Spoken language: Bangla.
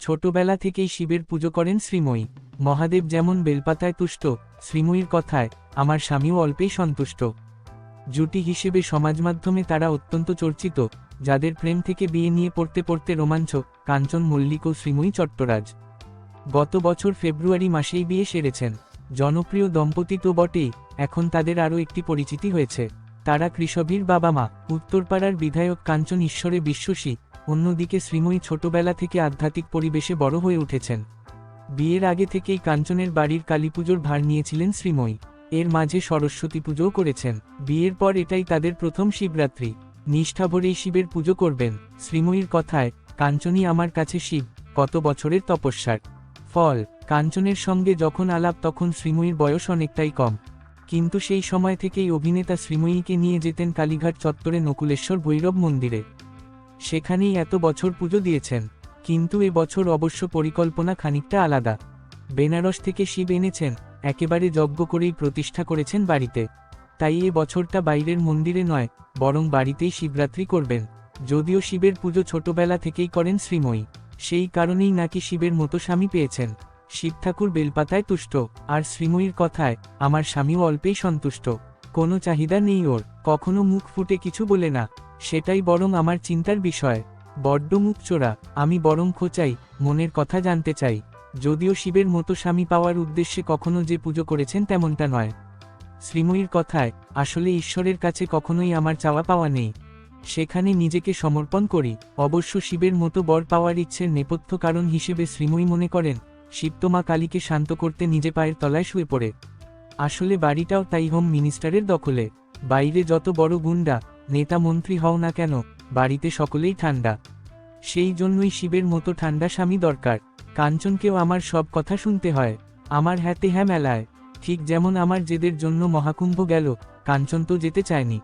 ছোটবেলা থেকেই শিবের পুজো করেন শ্রীময়ী। মহাদেব যেমন বেলপাতায় তুষ্ট, শ্রীময়ীর কথায়, আমার স্বামীও অল্পেই সন্তুষ্ট। জুটি হিসেবে সমাজ মাধ্যমে তারা অত্যন্ত চর্চিত, যাদের প্রেম থেকে বিয়ে নিয়ে পড়তে পড়তে রোমাঞ্চ, কাঞ্চন মল্লিক ও শ্রীময়ী চট্টরাজ। গত বছর ফেব্রুয়ারি মাসেই বিয়ে সেরেছেন। জনপ্রিয় দম্পতি তো বটেই, এখন তাদের আরও একটি পরিচিতি হয়েছে। তারা কৃষভীর বাবা মা, উত্তরপাড়ার বিধায়ক কাঞ্চন ঈশ্বরে বিশ্বাসী অন্যদিকে শ্রীময়ী ছোটবেলা থেকে আধ্যাত্মিক পরিবেশে বড় হয়ে উঠেছেন। বিয়ের আগে থেকেই কাঞ্চনের বাড়ির কালীপুজোর ভার নিয়েছিলেন শ্রীময়ী। এর মাঝে সরস্বতী পুজোও করেছেন। বিয়ের পর এটাই তাদের প্রথম শিবরাত্রি। নিষ্ঠাভরেই শিবের পুজো করবেন। শ্রীময়ীর কথায়, কাঞ্চনই আমার কাছে শিব। কত বছরের তপস্যার। ফল, কাঞ্চনের সঙ্গে যখন আলাপ তখন শ্রীময়ীর বয়স অনেকটাই কম। কিন্তু সেই সময় থেকেই অভিনেতা শ্রীময়ীকে নিয়ে যেতেন কালীঘাট চত্বরে নকুলেশ্বর ভৈরব মন্দিরে। সেখানেই এত বছর পুজো দিয়েছেন, কিন্তু এ বছর অবশ্য পরিকল্পনা খানিকটা আলাদা। বেনারস থেকে শিব এনেছেন, একেবারে যজ্ঞ করেই প্রতিষ্ঠা করেছেন বাড়িতে। তাই এ বছরটা বাইরের মন্দিরে নয়, বরং বাড়িতেই শিবরাত্রি করবেন। যদিও শিবের পুজো ছোটবেলা থেকেই করেন শ্রীময়ী, সেই কারণেই নাকি শিবের মতো স্বামী পেয়েছেন। শিব ঠাকুর বেলপাতায় তুষ্ট, আর শ্রীময়ীর কথায়, আমার স্বামীও অল্পেই সন্তুষ্ট। কোনো চাহিদা নেই ওর, কখনো মুখ ফুটে কিছু বলে না, সেটাই বরং আমার চিন্তার বিষয়। বড্ড মুখ চোরা, আমি বরং খোঁচাই, মনের কথা জানতে চাই। যদিও শিবের মতো স্বামী পাওয়ার উদ্দেশ্যে কখনো যে পুজো করেছেন তেমনটা নয়। শ্রীময়ীর কথায়, আসলে ঈশ্বরের কাছে কখনোই আমার চাওয়া পাওয়া নেই। সেখানে নিজেকে সমর্পণ করি, অবশ্য শিবের মতো বর পাওয়ার ইচ্ছের নেপথ্য কারণ হিসেবে শ্রীময়ী মনে করেন শিবতমা কালীকে শান্ত করতে নিজে পায়ের তলায় শুয়ে পড়ে। আসলে বাড়িটাও তাই হোম মিনিস্টারের দখলে। বাইরে যত বড় গুন্ডা, নেতা মন্ত্রী হও না কেন, বাড়িতে সকলেই ঠান্ডা। সেই জন্যই শিবের মতো ঠান্ডা স্বামী দরকার। কাঞ্চনকেও আমার সব কথা শুনতে হয়। আমার হ্যাতে হ্যাঁ মেলায়। ঠিক যেমন আমার জেদের জন্য মহাকুম্ভ গেল, কাঞ্চন তো যেতে চায়নি।